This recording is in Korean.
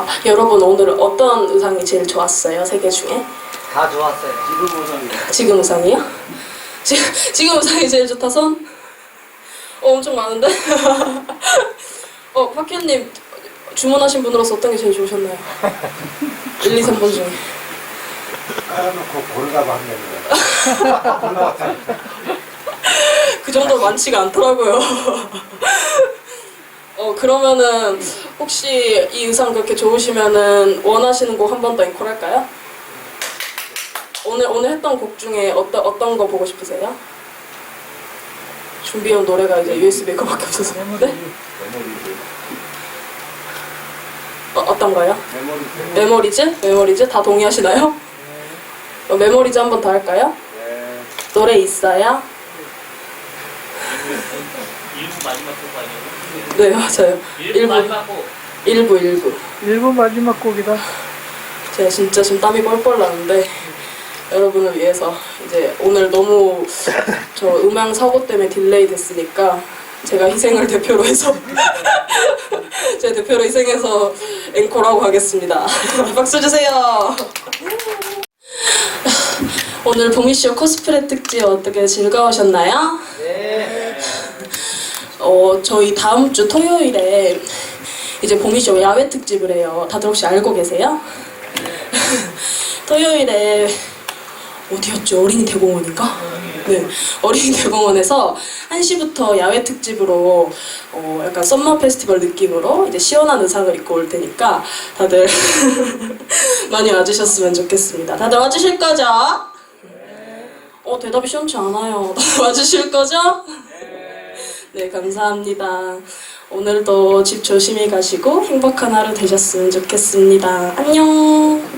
아, 여러분 오늘 어떤 의상이 제일 좋았어요? 세 개 중에? 다 좋았어요. 지금 우선이 지금 의상이요? 지금, 지금 의상이 제일 좋다 손? 어, 엄청 많은데? 어, 박현님 주문하신 분으로서 어떤 게 제일 좋으셨나요? 1, 2, 3번 중에 깔아놓고 고르라고 하면 됩니다. 골라왔다. 그 정도 많지가 않더라고요. 어 그러면은 혹시 이 의상 그렇게 좋으시면은 원하시는 곡 한 번 더 앵콜 할까요? 오늘 오늘 했던 곡 중에 어떤 어떤 거 보고 싶으세요? 준비해온 노래가 이제 USB 거밖에 없어서 네? 어, 어떤 거요? 메모리 메모리즈? 메모리즈? 다 동의하시나요? 어, 메모리즈 한 번 더 할까요? 네. 노래 있어요? 일부 마지막 곡 아니에요? 네 맞아요. 일부 일부. 마지막 곡. 일부 일부. 일본 마지막 곡이다. 제가 진짜 지금 땀이 뻘뻘 나는데 여러분을 위해서 이제 오늘 너무 저 음향 사고 때문에 딜레이 됐으니까 제가 희생을 대표로 해서 제 대표로 희생해서 앵콜하고 가겠습니다. 박수 주세요. 오늘 보미쇼 코스프레 특집 어떻게 즐거우셨나요? 네. 어, 저희 다음 주 토요일에 이제 봄이쇼 야외 특집을 해요. 다들 혹시 알고 계세요? 토요일에 어디였죠? 어린이 대공원인가? 네, 어린이 대공원에서 1시부터 야외 특집으로 어, 약간 썸머 페스티벌 느낌으로 이제 시원한 의상을 입고 올 테니까 다들 많이 와주셨으면 좋겠습니다. 다들 와주실 거죠? 어, 대답이 시원치 않아요. 와주실 거죠? 네, 감사합니다. 오늘도 집 조심히 가시고 행복한 하루 되셨으면 좋겠습니다. 안녕.